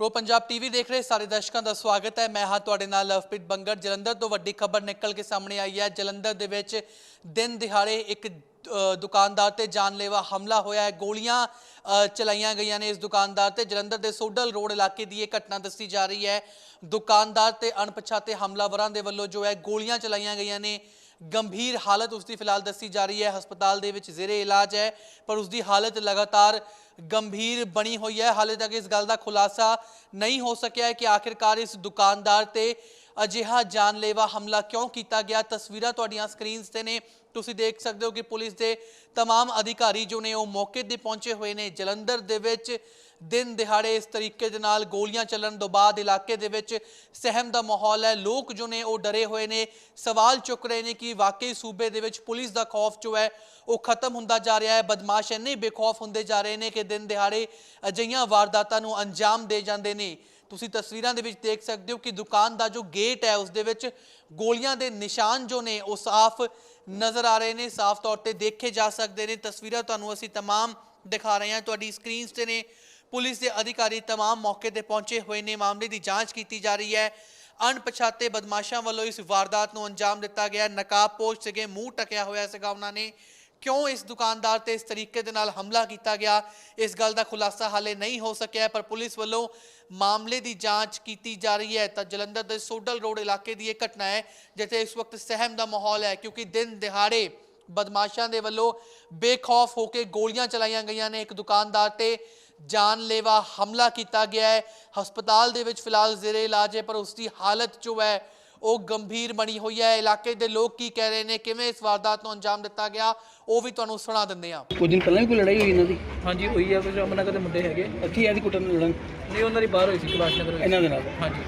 Pro Punjab TV ਦੇਖ ਰਹੇ ਸਾਰੇ ਦਰਸ਼ਕਾਂ ਦਾ ਸਵਾਗਤ ਹੈ। ਮੈਂ ਹਾਂ ਤੁਹਾਡੇ ਨਾਲ ਲਵਪ੍ਰੀਤ ਬੰਗਰ ਜਲੰਧਰ ਤੋਂ ਵੱਡੀ ਖਬਰ ਨਿਕਲ ਕੇ ਸਾਹਮਣੇ ਆਈ ਹੈ। ਜਲੰਧਰ ਦੇ ਵਿੱਚ ਦਿਨ ਦਿਹਾੜੇ ਇੱਕ ਦੁਕਾਨਦਾਰ ਤੇ ਜਾਨਲੇਵਾ ਹਮਲਾ ਹੋਇਆ ਹੈ। ਗੋਲੀਆਂ ਚਲਾਈਆਂ ਗਈਆਂ ਨੇ ਇਸ ਦੁਕਾਨਦਾਰ ਤੇ। ਜਲੰਧਰ ਦੇ ਸੋਡਲ ਰੋਡ ਇਲਾਕੇ ਦੀ ਇਹ ਘਟਨਾ ਦੱਸੀ ਜਾ ਰਹੀ ਹੈ। ਦੁਕਾਨਦਾਰ ਤੇ ਅਣਪਛਾਤੇ ਹਮਲਾਵਰਾਂ ਦੇ ਵੱਲੋਂ ਜੋ ਹੈ ਗੋਲੀਆਂ ਚਲਾਈਆਂ ਗਈਆਂ ਨੇ। ਗੰਭੀਰ ਹਾਲਤ ਉਸ ਦੀ ਫਿਲਹਾਲ ਦੱਸੀ ਜਾ ਰਹੀ ਹੈ ਹਸਪਤਾਲ ਦੇ ਵਿੱਚ ਜ਼ੇਰੇ ਇਲਾਜ ਹੈ ਪਰ ਉਸ ਦੀ ਹਾਲਤ ਲਗਾਤਾਰ ਗੰਭੀਰ ਬਣੀ ਹੋਈ ਹੈ ਹਾਲੇ ਤੱਕ ਇਸ ਗੱਲ ਦਾ ਖੁਲਾਸਾ ਨਹੀਂ ਹੋ ਸਕਿਆ ਹੈ ਕਿ ਆਖਿਰਕਾਰ ਇਸ ਦੁਕਾਨਦਾਰ ਤੇ ਅਜਿਹਾ ਜਾਨਲੇਵਾ ਹਮਲਾ ਕਿਉਂ ਕੀਤਾ ਗਿਆ ਤਸਵੀਰਾਂ ਤੁਹਾਡੀਆਂ ਸਕਰੀਨਸ ਤੇ ਨੇ ਤੁਸੀਂ ਦੇਖ ਸਕਦੇ ਹੋ ਕਿ ਪੁਲਿਸ ਦੇ तमाम ਅਧਿਕਾਰੀ ਜੋ ਨੇ ਉਹ ਮੌਕੇ ਤੇ ਪਹੁੰਚੇ ਹੋਏ ਨੇ ਜਲੰਧਰ ਦੇ ਵਿੱਚ ਦਿਨ ਦਿਹਾੜੇ ਇਸ ਤਰੀਕੇ ਦੇ ਨਾਲ ਗੋਲੀਆਂ ਚੱਲਣ ਤੋਂ ਬਾਅਦ ਇਲਾਕੇ ਦੇ ਵਿੱਚ ਸਹਿਮ ਦਾ ਮਾਹੌਲ ਹੈ ਲੋਕ ਜੋ ਨੇ ਉਹ ਡਰੇ ਹੋਏ ਨੇ ਸਵਾਲ ਚੁੱਕ ਰਹੇ ਨੇ ਕਿ ਵਾਕਈ ਸੂਬੇ ਦੇ ਵਿੱਚ ਪੁਲਿਸ ਦਾ ਖੌਫ ਜੋ ਹੈ ਉਹ ਖਤਮ ਹੁੰਦਾ ਜਾ ਰਿਹਾ ਹੈ ਬਦਮਾਸ਼ ਇੰਨੇ ਬੇਖੌਫ ਹੁੰਦੇ ਜਾ ਰਹੇ ਨੇ ਕਿ ਦਿਨ ਦਿਹਾੜੇ ਅਜਿਹੀਆਂ ਵਾਰਦਾਤਾਂ ਨੂੰ ਅੰਜਾਮ ਦੇ ਜਾਂਦੇ ਨੇ ਤੁਸੀਂ ਤਸਵੀਰਾਂ ਦੇ ਵਿੱਚ ਦੇਖ ਸਕਦੇ ਹੋ ਕਿ ਦੁਕਾਨ ਦਾ ਜੋ ਗੇਟ ਹੈ ਉਸ ਦੇ ਵਿੱਚ ਗੋਲੀਆਂ ਦੇ ਨਿਸ਼ਾਨ ਜੋ ਨੇ ਉਹ ਸਾਫ਼ ਨਜ਼ਰ ਆ ਰਹੇ ਨੇ ਸਾਫ਼ ਤੌਰ ਤੇ ਦੇਖੇ ਜਾ ਸਕਦੇ ਨੇ ਤਸਵੀਰਾਂ ਤੁਹਾਨੂੰ ਅਸੀਂ तमाम ਦਿਖਾ ਰਹੇ ਹਾਂ ਤੁਹਾਡੀ ਸਕਰੀਨਸ ਤੇ ਨੇ ਪੁਲਿਸ ਦੇ ਅਧਿਕਾਰੀ तमाम ਮੌਕੇ ਤੇ ਪਹੁੰਚੇ ਹੋਏ ਨੇ ਮਾਮਲੇ ਦੀ ਜਾਂਚ ਕੀਤੀ ਜਾ ਰਹੀ ਹੈ ਅਣਪਛਾਤੇ ਬਦਮਾਸ਼ਾਂ ਵੱਲੋਂ ਇਸ ਵਾਰਦਾਤ ਨੂੰ ਅੰਜਾਮ ਦਿੱਤਾ ਗਿਆ ਨਕਾਬਪੋਸ਼ ਸੀਗੇ ਮੂੰਹ ਟਕਿਆ ਹੋਇਆ ਸੀਗਾ ਉਹਨਾਂ ਨੇ ਕਿਉਂ ਇਸ ਦੁਕਾਨਦਾਰ ਤੇ ਇਸ ਤਰੀਕੇ ਦੇ ਨਾਲ ਹਮਲਾ ਕੀਤਾ ਗਿਆ ਇਸ ਗੱਲ ਦਾ ਖੁਲਾਸਾ ਹਾਲੇ ਨਹੀਂ ਹੋ ਸਕਿਆ ਹੈ, ਪਰ ਪੁਲਿਸ ਵੱਲੋਂ ਮਾਮਲੇ ਦੀ ਜਾਂਚ ਕੀਤੀ ਜਾ ਰਹੀ ਹੈ ਤਾਂ ਜਲੰਧਰ ਦੇ ਸੋਡਲ ਰੋਡ ਇਲਾਕੇ ਦੀ ਇਹ ਘਟਨਾ ਹੈ ਜਿੱਥੇ ਇਸ ਵਕਤ ਸਹਿਮ ਦਾ ਮਾਹੌਲ ਹੈ ਕਿਉਂਕਿ ਦਿਨ ਦਿਹਾੜੇ ਬਦਮਾਸ਼ਾਂ ਦੇ ਵੱਲੋਂ ਬੇਖੌਫ ਹੋ ਕੇ ਗੋਲੀਆਂ ਚਲਾਈਆਂ ਗਈਆਂ ਨੇ ਇੱਕ ਦੁਕਾਨਦਾਰ ਤੇ ਜਾਨਲੇਵਾ ਹਮਲਾ ਕੀਤਾ ਗਿਆ ਹੈ। ਹਸਪਤਾਲ ਦੇ ਵਿੱਚ ਫਿਲਹਾਲ ਜ਼ੇਰੇ ਇਲਾਜ ਹੈ ਪਰ ਉਸ ਦੀ ਹਾਲਤ ਜੋ ਹੈ ਉਹ ਗੰਭੀਰ ਬਣੀ ਹੋਈ ਹੈ। ਇਲਾਕੇ ਦੇ ਲੋਕ ਕੀ ਕਹਿ ਰਹੇ ਨੇ ਕਿਵੇਂ ਇਸ ਵਾਰਦਾਤ ਨੂੰ ਅੰਜਾਮ ਦਿੱਤਾ ਗਿਆ ਉਹ ਵੀ ਤੁਹਾਨੂੰ ਸੁਣਾ ਦਿੰਦੇ ਹਾਂ। ਕੁਝ ਦਿਨ ਪਹਿਲਾਂ ਵੀ ਕੋਈ ਲੜਾਈ ਹੋਈ ਇਹਨਾਂ ਦੀ? ਹਾਂਜੀ ਹੋਈ ਆ ਕੁਝ ਅਮਨਗਰ ਦੇ ਮੁੰਡੇ ਹੈਗੇ। ਅੱਛੀ ਆਦੀ ਕੁੱਟਣ ਲੜਨ? ਨਹੀਂ ਉਹਨਾਂ ਦੀ ਬਾਹਰ ਹੋਈ ਸੀ ਕਲਾਸ਼ ਨਗਰ ਇਹਨਾਂ ਦੇ ਨਾਲ? ਹਾਂਜੀ।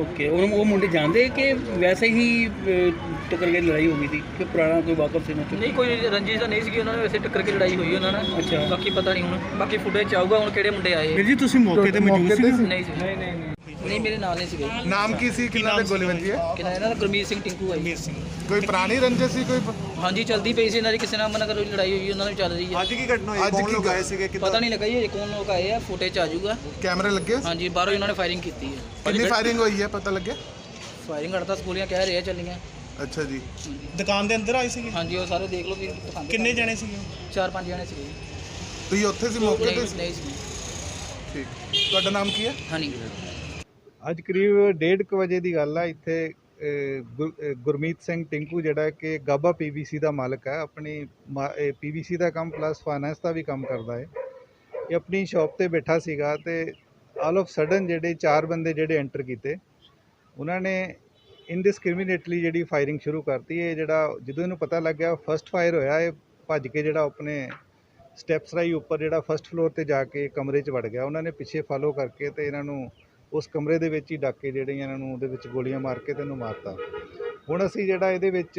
ਓਕੇ ਉਹ ਉਹ ਮੁੰਡੇ ਜਾਣਦੇ ਕਿ ਵੈਸੇ ਹੀ ਅਹ, ਟੱਕਰ ਕੇ ਲੜਾਈ ਹੋ ਗਈ ਸੀ ਕਿ ਪੁਰਾਣਾ ਕੋਈ ਵਾਕਫ ਸੀ ਨਾ ਨਹੀਂ ਕੋਈ ਰੰਜਿਸ਼ ਤਾਂ ਨਹੀਂ ਸੀਗੀ ਉਹਨਾਂ ਨੇ ਵੈਸੇ ਟੱਕਰ ਕੇ ਲੜਾਈ ਹੋਈ ਉਹਨਾਂ ਨਾਲ। ਅੱਛਾ। ਬਾਕੀ ਪਤਾ ਨਹੀਂ ਹੁਣ ਬਾਕੀ ਫੁਟੇਜ ਚ ਆਊਗਾ ਹੁਣ ਕਿਹੜੇ ਮੁੰਡੇ ਆਏ। ਜੀ ਤੁਸੀਂ ਮੌਕੇ ਤੇ ਮੌਜੂਦ ਸੀ। ਨਹੀਂ ਸੀ ਨਹੀਂ ਨਹੀਂ। ਨਹੀਂ ਮੇਰੇ ਨਾਲ ਨਹੀਂ ਸੀਗੇ। ਨਾਮ ਕੀ ਸੀ? ਕਿੰਨਾ ਦੇ ਗੋਲੀ ਵੱਜੀ ਹੈ? ਕਿਹਨਾਂ ਇਹਨਾਂ ਦਾ ਗੁਰਮੀਤ ਸਿੰਘ ਟਿੰਕੂ ਆਈ ਕੋਈ ਪੁਰਾਣੀ ਰੰਜਿਸ਼ ਸੀ ਕੋਈ ਹਾਂਜੀ ਚਲਦੀ ਪਈ ਸੀ ਇਹਨਾਂ ਦੀ ਕਿਸੇ ਨਾਲ ਅਮਨਗਰ ਵਿੱਚ ਲੜਾਈ ਹੋਈ ਉਹਨਾਂ ਨਾਲ ਚੱਲ ਰਹੀ ਹੈ ਅੱਜ ਕੀ ਘਟਨਾ ਹੋਈ? ਅੱਜ ਕੀ ਗਏ ਸੀਗੇ? ਪਤਾ ਨਹੀਂ ਲੱਗਾ ਜੀ ਇਹ ਕੌਣ ਲੋਕ ਆਏ ਆ ਫੁਟੇਜ ਚ ਆ ਜਾਊਗਾ। ਕੈਮਰੇ ਲੱਗੇ? ਹਾਂਜੀ ਬਾਹਰੋਂ ਇਹਨਾਂ ਨੇ ਫਾਇਰਿੰਗ ਕੀਤੀ ਹੈ ਕਿੰਨੀ ਫਾਇਰਿੰਗ ਹੋਈ ਹੈ ਪਤਾ ਲੱਗਿਆ ਫਾਇਰਿੰਗ 88 ਗੋਲੀਆਂ ਕਹਿ ਰਹੇ ਆ ਚੱਲੀਆਂ। ਅੱਛਾ ਜੀ। ਦੁਕਾਨ ਦੇ ਅੰਦਰ ਆਏ ਸੀਗੇ? ਹਾਂਜੀ ਉਹ ਸਾਰੇ ਦੇਖ ਲਓ ਵੀ ਦੁਕਾਨ ਤੇ ਕਿੰਨੇ ਜਣੇ ਸੀਗੇ? ਚਾਰ ਪੰਜ ਜਣੇ ਸੀਗੇ ਤੁਸੀਂ ਉੱਥੇ ਸੀ ਮੌਕੇ ਤੇ ਨਹੀਂ ਸੀ? ਨਹੀਂ ਸੀ ਠੀਕ। ਤੁਹਾਡਾ ਨਾਮ ਕੀ ਹੈ? ਹਾਂਜੀ ਅੱਜ ਕਰੀਬ 1:30 ਵਜੇ ਦੀ ਗੱਲ ਆ, ਇੱਥੇ ਗੁਰ- ਗੁਰਮੀਤ ਸਿੰਘ ਟਿੰਕੂ ਜਿਹੜਾ ਕਿ ਗਾਬਾ ਪੀਵੀਸੀ ਦਾ ਮਾਲਕ ਹੈ ਆਪਣੀ ਪੀਵੀਸੀ ਦਾ ਕੰਮ ਪਲੱਸ ਫਾਈਨੈਂਸ ਦਾ ਵੀ ਕੰਮ ਕਰਦਾ ਹੈ। ਇਹ ਆਪਣੀ ਸ਼ਾਪ ਤੇ ਬੈਠਾ ਸੀਗਾ ਤੇ ਆਲ ਆਫ ਸਡਨ ਜਿਹੜੇ ਚਾਰ ਬੰਦੇ ਜਿਹੜੇ ਐਂਟਰ ਕੀਤੇ, ਉਹਨਾਂ ਨੇ ਇਨਡਿਸਕ੍ਰਿਮੀਨੇਟਲੀ ਜਿਹੜੀ ਫਾਇਰਿੰਗ ਸ਼ੁਰੂ ਕਰਤੀ। ਇਹ ਜਿਹੜਾ, ਜਦੋਂ ਇਹਨੂੰ ਪਤਾ ਲੱਗਿਆ ਫਰਸਟ ਫਾਇਰ ਹੋਇਆ, ਇਹ ਭੱਜ ਕੇ ਜਿਹੜਾ ਆਪਣੇ ਸਟੈਪਸ ਰਾਈ ਉੱਪਰ ਜਿਹੜਾ ਫਰਸਟ ਫਲੋਰ ਤੇ ਜਾ ਕੇ ਕਮਰੇ 'ਚ ਵੜ ਗਿਆ। ਉਹਨਾਂ ਨੇ ਪਿੱਛੇ ਫਾਲੋ ਕਰਕੇ ਤੇ ਇਹਨਾਂ ਨੂੰ ਉਸ ਕਮਰੇ ਦੇ ਵਿੱਚ ਹੀ ਡਾਕੇ ਜਿਹੜੇ ਇਹਨਾਂ ਨੂੰ ਉਹਦੇ ਵਿੱਚ ਗੋਲੀਆਂ ਮਾਰ ਕੇ ਤੈਨੂੰ ਮਾਰਤਾ। ਹੁਣ ਅਸੀਂ ਜਿਹੜਾ ਇਹਦੇ ਵਿੱਚ,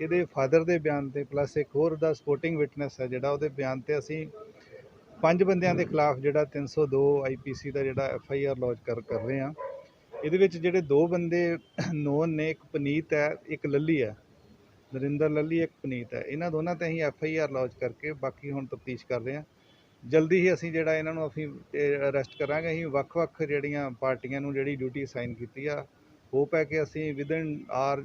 ਇਹਦੇ ਫਾਦਰ ਦੇ ਬਿਆਨ ਤੇ ਪਲੱਸ ਇੱਕ ਹੋਰ ਦਾ ਸਪੋਰਟਿੰਗ ਵਿਟਨੈਸ ਹੈ ਜਿਹੜਾ ਉਹਦੇ ਬਿਆਨ ਤੇ ਅਸੀਂ ਪੰਜ ਬੰਦਿਆਂ ਦੇ ਖਿਲਾਫ ਜਿਹੜਾ 302 ਆਈਪੀਸੀ ਦਾ ਜਿਹੜਾ ਐਫ ਆਈ ਆਰ ਲੌਂਚ ਕਰ ਕਰ ਰਹੇ ਹਾਂ। ਇਹਦੇ ਵਿੱਚ ਜਿਹੜੇ ਦੋ ਬੰਦੇ ਨੋਨ ਨੇ, ਇੱਕ ਪਨੀਤ ਹੈ, ਇੱਕ ਲੱਲੀ ਹੈ। ਨਰਿੰਦਰ ਲੱਲੀ, ਇੱਕ ਪਨੀਤ ਹੈ। ਇਹਨਾਂ ਦੋਨਾਂ ਤੇ ਅਸੀਂ ਐਫ ਆਈ ਆਰ ਲੌਂਚ ਕਰਕੇ ਬਾਕੀ ਹੁਣ ਤਫਤੀਸ਼ ਕਰ ਰਹੇ ਹਾਂ। ਜਲਦੀ ਹੀ ਅਸੀਂ ਜਿਹੜਾ ਇਹਨਾਂ ਨੂੰ ਅਸੀਂ ਅਰੈਸਟ ਕਰਾਂਗੇ। ਅਸੀਂ ਵੱਖ-ਵੱਖ ਜਿਹੜੀਆਂ ਪਾਰਟੀਆਂ ਨੂੰ ਜਿਹੜੀ ਡਿਊਟੀ ਅਸਾਈਨ ਕੀਤੀ ਆ ਹੋਪ ਹੈ ਕਿ ਅਸੀਂ ਵਿਦਨ ਆਰ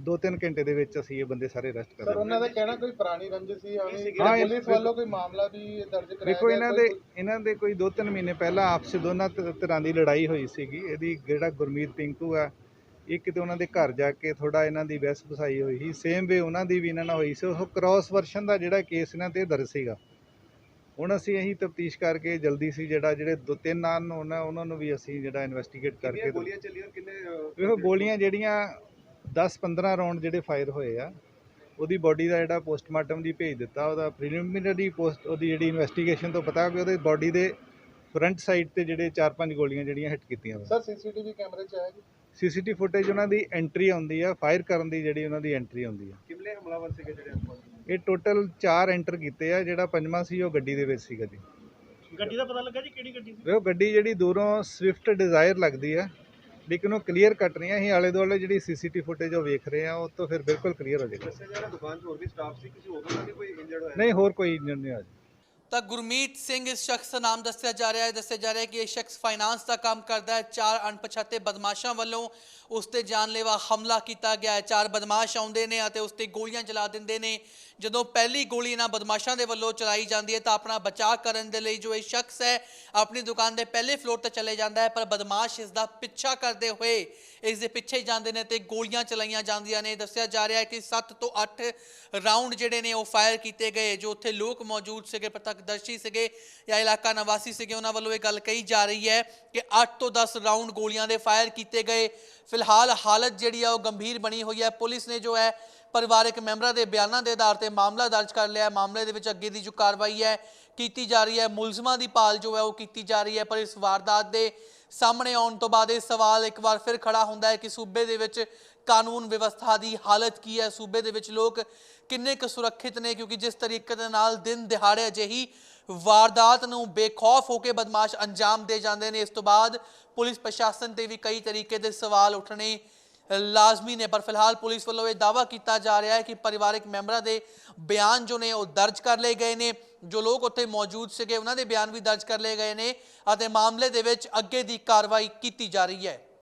ਦੋ ਤਿੰਨ ਘੰਟੇ ਦੇ ਵਿੱਚ ਅਸੀਂ ਇਹ ਬੰਦੇ ਸਾਰੇ ਅਰੈਸਟ ਸਰ ਕਰਾਂਗੇ ਉਹਨਾਂ ਦਾ ਕਹਿਣਾ ਕੋਈ ਪੁਰਾਣੀ ਰੰਜਿਸ਼ ਸੀ ਇਹ- ਪੁਲਿਸ ਵੱਲੋਂ ਕੋਈ ਮਾਮਲਾ ਵੀ ਦਰਜ ਕਰਾਇਆ ਦੇਖੋ ਇਹਨਾਂ ਦੇ ਇਹਨਾਂ ਦੇ ਕੋਈ ਦੋ ਤਿੰਨ ਮਹੀਨੇ ਪਹਿਲਾਂ ਆਪਸ ਦੋਨਾਂ ਧਿਰਾਂ ਦੀ ਲੜਾਈ ਹੋਈ ਸੀਗੀ। ਇਹਦੀ ਜਿਹੜਾ ਗੁਰਮੀਤ ਪਿੰਕੂ ਆ ਇਹ ਕਿਤੇ ਉਹਨਾਂ ਦੇ ਘਰ ਜਾ ਕੇ ਥੋੜਾ ਇਹਨਾਂ ਦੀ ਬਹਿਸ ਬਸਾਈ ਹੋਈ ਸੀ। ਸੇਮ ਵੇ ਉਹਨਾਂ ਦੀ ਵੀ ਇਹਨਾਂ ਨਾਲ ਹੋਈ ਸੀ। ਉਹ ਕ੍ਰਾਸ ਵਰਸ਼ਨ ਦਾ ਜਿਹੜਾ ਕੇਸ ਇਹਨਾਂ ਤੇ ਦਰਜ ਸੀਗਾ। ਹੁਣ ਅਸੀਂ ਇਹੀ ਤਫਤੀਸ਼ ਕਰਕੇ ਜਲਦੀ ਸੀ ਜਿਹੜਾ ਜਿਹੜੇ ਦੋ ਤਿੰਨ ਆਨ ਉਹਨਾਂ ਉਹਨਾਂ ਨੂੰ ਵੀ ਅਸੀਂ ਜਿਹੜਾ ਇਨਵੈਸਟੀਗੇਟ ਕਰਕੇ ਗੋਲੀਆਂ ਚੱਲੀਆਂ ਕਿੰਨੇ ਵੇਖੋ ਗੋਲੀਆਂ ਜਿਹੜੀਆਂ 10 15 ਰਾਉਂਡ ਜਿਹੜੇ ਫਾਇਰ ਹੋਏ ਆ ਉਹਦੀ ਬਾਡੀ ਦਾ ਜਿਹੜਾ ਪੋਸਟਮਾਰਟਮ ਦੀ ਭੇਜ ਦਿੱਤਾ ਉਹਦਾ ਪ੍ਰੀਲਿਮਿਨਰੀ ਪੋਸਟ ਉਹਦੀ ਜਿਹੜੀ ਇਨਵੈਸਟੀਗੇਸ਼ਨ ਤੋਂ ਪਤਾ ਕਿ ਉਹਦੇ ਬਾਡੀ ਦੇ ਫਰੰਟ ਸਾਈਡ ਤੇ ਜਿਹੜੇ 4-5 ਗੋਲੀਆਂ ਜਿਹੜੀਆਂ ਹਿੱਟ ਕੀਤੀਆਂ ਸਰ ਸੀਸੀਟੀਵੀ ਕੈਮਰੇ ਚ ਆਏਗੀ ਸੀਸੀਟੀ ਫੁਟੇਜ ਉਹਨਾਂ ਦੀ ਐਂਟਰੀ ਆਉਂਦੀ ਆ ਫਾਇਰ ਕਰਨ ਦੀ ਜਿਹੜੀ ਉਹਨਾਂ ਦੀ ਐਂਟਰੀ ਆਉਂਦੀ ਆ। ਕਿੰਨੇ ਹਮਲਾਵਰ ਸੀਗੇ ਜਿਹੜੇ ਇਹ ਟੋਟਲ 4 ਐਂਟਰ ਕੀਤੇ ਆ ਜਿਹੜਾ ਪੰਜਵਾਂ ਸੀ ਉਹ ਗੱਡੀ ਦੇ ਵਿੱਚ ਸੀਗਾ ਜੀ। ਗੱਡੀ ਦਾ ਪਤਾ ਲੱਗਾ ਜੀ ਕਿਹੜੀ ਗੱਡੀ ਸੀ? ਵੇਖੋ ਗੱਡੀ ਜਿਹੜੀ ਦੂਰੋਂ ਸਵਿਫਟ ਡਿਜ਼ਾਇਰ ਲੱਗਦੀ ਆ ਲੇਕਿਨ ਉਹ ਕਲੀਅਰ ਕੱਟ ਨਹੀਂ ਆ ਅਸੀਂ ਆਲੇ ਦੁਆਲੇ ਜਿਹੜੀ ਸੀਸੀਟੀ ਫੁਟੇਜ ਉਹ ਵੇਖ ਰਹੇ ਆ ਉਹ ਤੋਂ ਫਿਰ ਬਿਲਕੁਲ ਕਲੀਅਰ ਹੋ ਜਾਏਗਾ। ਦੁਕਾਨ 'ਚ ਹੋਰ ਵੀ ਸਟਾਫ ਸੀ ਕਿਸੇ ਹੋਰ ਦਾ ਵੀ ਕੋਈ ਇੰਜਰਡ ਹੋਇਆ? ਨਹੀਂ ਹੋਰ ਕੋਈ ਇੰਜਨ ਨਹੀਂ ਆ ਤਾਂ ਗੁਰਮੀਤ ਸਿੰਘ ਇਸ ਸ਼ਖਸ ਦਾ ਨਾਮ ਦੱਸਿਆ ਜਾ ਰਿਹਾ ਹੈ। ਦੱਸਿਆ ਜਾ ਰਿਹਾ ਹੈ ਕਿ ਇਹ ਸ਼ਖਸ ਫਾਈਨਾਂਸ ਦਾ ਕੰਮ ਕਰਦਾ ਹੈ। ਚਾਰ ਅਣਪਛਾਤੇ ਬਦਮਾਸ਼ਾਂ ਵੱਲੋਂ ਉਸ ਤੇ ਜਾਨਲੇਵਾ ਹਮਲਾ ਕੀਤਾ ਗਿਆ ਹੈ। ਚਾਰ ਬਦਮਾਸ਼ ਆਉਂਦੇ ਨੇ ਅਤੇ ਉਸ ਤੇ ਗੋਲੀਆਂ ਚਲਾ ਦਿੰਦੇ ਨੇ। ਜਦੋਂ ਪਹਿਲੀ ਗੋਲੀ ਇਹਨਾਂ ਬਦਮਾਸ਼ਾਂ ਦੇ ਵੱਲੋਂ ਚਲਾਈ ਜਾਂਦੀ ਹੈ ਤਾਂ ਆਪਣਾ ਬਚਾਅ ਕਰਨ ਦੇ ਲਈ ਜੋ ਇਹ ਸ਼ਖਸ ਹੈ, ਆਪਣੀ ਦੁਕਾਨ ਦੇ ਪਹਿਲੇ ਫਲੋਰ ਤੇ ਚਲੇ ਜਾਂਦਾ ਹੈ, ਪਰ ਬਦਮਾਸ਼ ਇਸ ਦਾ ਪਿੱਛਾ ਕਰਦੇ ਹੋਏ ਇਸ ਦੇ ਪਿੱਛੇ ਜਾਂਦੇ ਨੇ ਤੇ ਗੋਲੀਆਂ ਚਲਾਈਆਂ ਜਾਂਦੀਆਂ ਨੇ। ਦੱਸਿਆ ਜਾ ਰਿਹਾ ਹੈ ਕਿ 7 ਤੋਂ 8 ਰਾਉਂਡ ਜਿਹੜੇ ਨੇ ਉਹ ਫਾਇਰ ਕੀਤੇ ਗਏ, ਜੋ ਉੱਥੇ ਲੋਕ ਮੌਜੂਦ ਸੀਗੇ, ਪ੍ਰਤੱਖਦਰਸ਼ੀ ਸੀਗੇ ਜਾਂ ਇਲਾਕਾ ਨਿਵਾਸੀ ਸੀਗੇ, ਉਹਨਾਂ ਵੱਲੋਂ ਇਹ ਗੱਲ ਕਹੀ ਜਾ ਰਹੀ ਹੈ ਕਿ 8 ਤੋਂ 10 ਰਾਉਂਡ ਗੋਲੀਆਂ ਦੇ ਫਾਇਰ ਕੀਤੇ ਗਏ। ਫਿਲਹਾਲ ਹਾਲਤ ਜਿਹੜੀ ਆ ਉਹ ਗੰਭੀਰ ਬਣੀ ਹੋਈ ਹੈ। ਪੁਲਿਸ ਨੇ ਜੋ ਹੈ ਪਰਿਵਾਰਕ ਮੈਂਬਰਾਂ ਦੇ ਬਿਆਨਾਂ ਦੇ ਆਧਾਰ ਤੇ ਮਾਮਲਾ ਦਰਜ ਕਰ ਲਿਆ। ਮਾਮਲੇ ਦੇ ਵਿੱਚ ਅੱਗੇ ਦੀ ਜੋ ਕਾਰਵਾਈ ਹੈ, ਕੀਤੀ ਜਾ ਰਹੀ ਹੈ। ਮੁਲਜ਼ਮਾਂ ਦੀ ਭਾਲ ਜੋ ਹੈ ਉਹ ਕੀਤੀ ਜਾ ਰਹੀ ਹੈ, ਪਰ ਇਸ ਵਾਰਦਾਤ ਦੇ ਸਾਹਮਣੇ ਆਉਣ ਤੋਂ ਬਾਅਦ ਇਹ ਸਵਾਲ ਇੱਕ ਵਾਰ ਫਿਰ ਖੜਾ ਹੁੰਦਾ ਹੈ ਕਿ ਸੂਬੇ ਦੇ ਵਿੱਚ ਕਾਨੂੰਨ ਵਿਵਸਥਾ ਦੀ ਹਾਲਤ ਕੀ ਹੈ? ਸੂਬੇ ਦੇ ਵਿੱਚ ਲੋਕ ਕਿੰਨੇ ਕੁ ਸੁਰੱਖਿਅਤ ਨੇ? ਕਿਉਂਕਿ ਜਿਸ ਤਰੀਕੇ ਦੇ ਨਾਲ ਦਿਨ ਦਿਹਾੜੇ ਅਜਿਹੀ ਵਾਰਦਾਤ ਨੂੰ ਬੇਖੌਫ ਹੋ ਕੇ ਬਦਮਾਸ਼ ਅੰਜਾਮ ਦੇ ਜਾਂਦੇ ਨੇ, ਇਸ ਤੋਂ ਬਾਅਦ ਪੁਲਿਸ ਪ੍ਰਸ਼ਾਸਨ ਤੇ ਵੀ ਕਈ ਤਰੀਕੇ ਦੇ ਸਵਾਲ ਉੱਠਣੇ ਲਾਜ਼ਮੀ ਨੇ, ਪਰ ਫਿਲਹਾਲ ਪੁਲਿਸ ਵੱਲੋਂ ਇਹ ਦਾਵਾ ਕੀਤਾ ਜਾ ਰਿਹਾ ਹੈ ਕਿ ਪਰਿਵਾਰਕ ਮੈਂਬਰਾਂ ਦੇ ਬਿਆਨ ਜੋ ਨੇ, ਉਹ ਦਰਜ ਕਰ ਲਏ ਗਏ ਨੇ। ਜੋ ਲੋਕ ਉੱਥੇ ਮੌਜੂਦ ਸੀਗੇ, ਉਹਨਾਂ ਦੇ ਬਿਆਨ ਵੀ ਦਰਜ ਕਰ ਲਏ ਗਏ ਨੇ ਅਤੇ ਮਾਮਲੇ ਦੇ ਵਿੱਚ ਅੱਗੇ ਦੀ ਕਾਰਵਾਈ ਕੀਤੀ ਜਾ ਰਹੀ ਹੈ।